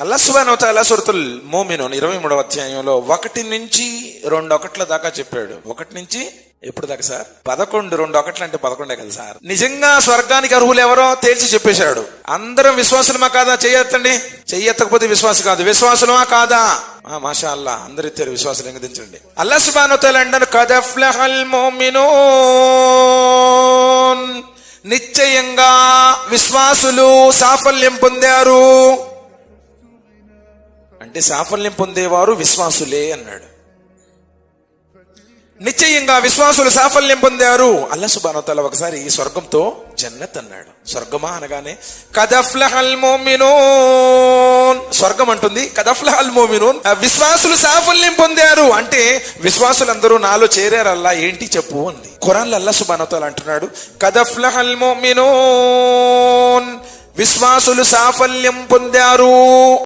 అల్లా సుబానవతాల సురతుల్ మోమినోన్ ఇరవై మూడవ అధ్యాయంలో ఒకటి నుంచి రెండు ఒకట్ల దాకా చెప్పాడు. ఒకటి నుంచి ఎప్పుడు దాకా సార్? పదకొండు రెండు ఒకట్లు అంటే పదకొండే కదా సార్. నిజంగా స్వర్గానికి అర్హులు ఎవరో తేల్చి చెప్పేశాడు. అందరం విశ్వాసులమా కాదా? చెయ్యెత్తండి చెయ్యెత్తకపోతే విశ్వాసం కాదు. విశ్వాసులమా కాదా? ఆ, మాషా అల్లా అందరు ఇద్దరు విశ్వాసం ఎంగదించండి అల్లా సుబానవతాల అంటాను కదఫ్లహల్ మోమినోన్. నిశ్చయంగా విశ్వాసులు సాఫల్యం పొందారు. అంటే సాఫల్యం పొందేవారు విశ్వాసులే అన్నాడు. నిశ్చయంగా విశ్వాసులు సాఫల్యం పొందారు. అల్లా సుబానోతల ఒకసారి ఈ స్వర్గంతో జన్నత్ అన్నాడు. స్వర్గమా అనగానే కదఫ్లహల్ మోమినోన్. స్వర్గం అంటుంది కదఫ్లహల్ మోమినోన్. విశ్వాసులు సాఫల్యం పొందారు. అంటే విశ్వాసులందరూ నాలో చేరారల్లా ఏంటి చెప్పు అంది. ఖురాన్ అల్లా సుబానోతల అంటున్నాడు కదఫ్లహల్ మోమినోన్. విశ్వాసులు సాఫల్యం పొందారు.